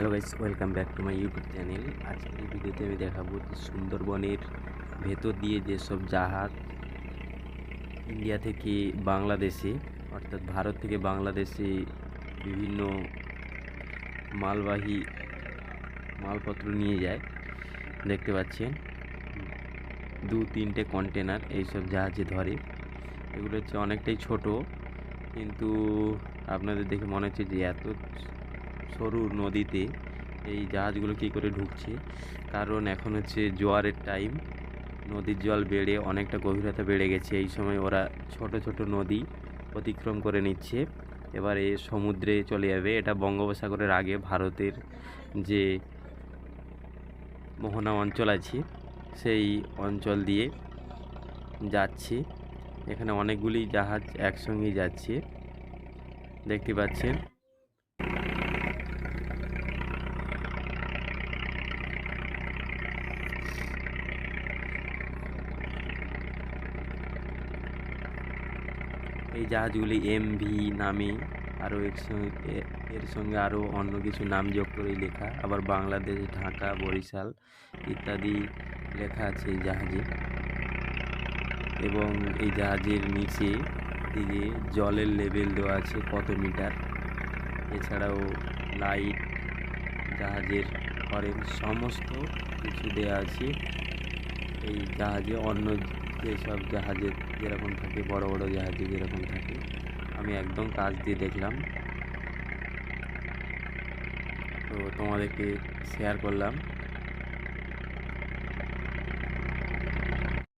Hello guys, welcome back to my YouTube channel. আজকের এই ভিডিওতে আমি দেখাবো যে সুন্দরবনের ভেতর দিয়ে যেসব জাহাজ ইন্ডিয়া থেকে বাংলাদেশে, অর্থাৎ ভারত থেকে বাংলাদেশে বিভিন্ন মালবাহী মালপত্র নিয়ে যায়, দেখতে পাচ্ছেন। দু, তিনটে কন্টেনার এইসব জাহাজে ধরে। এগুলো হচ্ছে অনেকটাই ছোট, কিন্তু আপনাদের দেখে মনে হচ্ছে যে এত সরু নদীতে এই জাহাজগুলো কী করে ঢুকছে? কারণ এখন হচ্ছে জোয়ারের টাইম নদীর জল বেড়ে অনেকটা গভীরতা বেড়ে গেছে। এই সময় ওরা ছোট ছোট নদী অতিক্রম করে নিচ্ছে। এবারে সমুদ্রে চলে যাবে। এটা বঙ্গোপসাগরের আগে ভারতের যে মোহনা অঞ্চল আছে, সেই অঞ্চল দিয়ে যাচ্ছে। এখানে অনেকগুলি জাহাজ একসঙ্গেই যাচ্ছে। দেখতে পাচ্ছেন। এই জাহাজগুলি এমভি নামে, আরও এর সঙ্গে এ- এর সঙ্গে আরও অন্য কিছু নাম যোগ করে লেখা। আবার বাংলাদেশ, ঢাকা, বরিশাল ইত্যাদি লেখা আছে এই জাহাজে। এবং এই জাহাজের নিচে দিকে জলের লেভেল দেওয়া আছে কত মিটার। এছাড়াও লাইট, জাহাজের হরেন, সমস্ত কিছু দেওয়া আছে এই জাহাজে। অন্য যেসব জাহাজে যেরকম থাকে, বড় বড় জাহাজে যেরকম থাকে, আমি একদম কাজ দিয়ে দেখলাম। তো তোমাদেরকে শেয়ার করলাম।